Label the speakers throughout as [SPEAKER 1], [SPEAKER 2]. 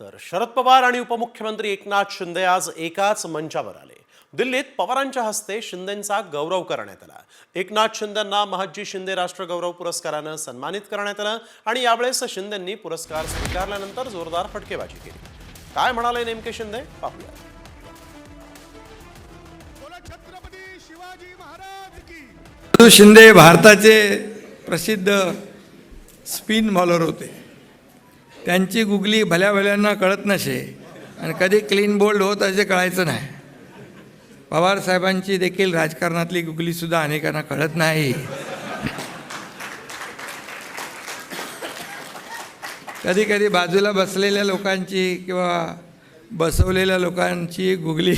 [SPEAKER 1] तर शरद पवार आणि उपमुख्यमंत्री एकनाथ शिंदे आज एकाच मंचावर आले. दिल्लीत पवारांच्या हस्ते शिंदेंचा गौरव करण्यात आला. एकनाथ शिंदेंना महाजी शिंदे राष्ट्रगौरव पुरस्कारानं सन्मानित करण्यात आलं आणि यावेळेस शिंदेंनी पुरस्कार स्वीकारल्यानंतर जोरदार फटकेबाजी केली. काय म्हणाले नेमके शिंदे? पाहूया.
[SPEAKER 2] बोला छत्रपती शिवाजी महाराज की.
[SPEAKER 3] सु शिंदे भारताचे प्रसिद्ध स्पिन बॉलर होते. त्यांची गुगली भल्या भल्यांना कळत नसे. आणि कधी क्लीन बोल्ड होत असे कळायचं नाही. पवार साहेबांची देखील राजकारणातली गुगलीसुद्धा अनेकांना कळत नाही. कधी कधी बाजूला बसलेल्या लोकांची किंवा बसवलेल्या लोकांची गुगली.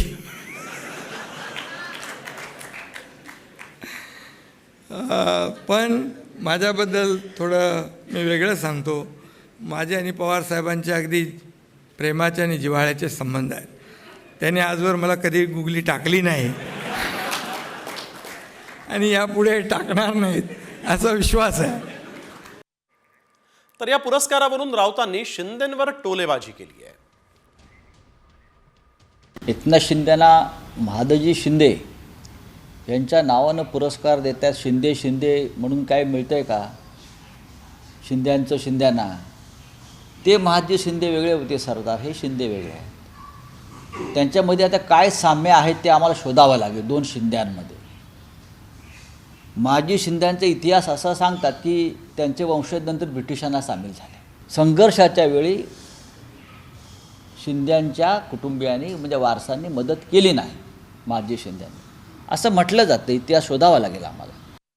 [SPEAKER 3] पण माझ्याबद्दल थोडं मी वेगळं सांगतो. माझे आणि पवार साहेबांचे अगदी प्रेमाचे आणि जिव्हाळ्याचे संबंध आहेत. त्याने आजवर मला कधी गुगली टाकली नाही. आणि यापुढे टाकणार नाहीत असा विश्वास आहे.
[SPEAKER 1] तर या पुरस्कारावरून राऊतांनी शिंदेंवर टोलेबाजी केली आहे.
[SPEAKER 4] एकनाथ शिंदेना महादजी शिंदे यांच्या नावानं पुरस्कार देतात शिंदे शिंदे म्हणून काय मिळतं आहे का? शिंद्यांचं शिंद्यांना. ते महाजी शिंदे वेगळे होते सरदार हे शिंदे वेगळे आहेत. त्यांच्यामध्ये आता काय साम्य आहेत ते आम्हाला शोधावं लागेल दोन शिंद्यांमध्ये. महाजी शिंद्यांचा इतिहास असा सांगतात की त्यांचे वंशज नंतर ब्रिटिशांना सामील झाले. संघर्षाच्या वेळी शिंद्यांच्या कुटुंबियांनी म्हणजे वारसांनी मदत केली नाही माजी शिंद्यांनी. असं म्हटलं जातं इतिहास शोधावा लागेल आम्हाला.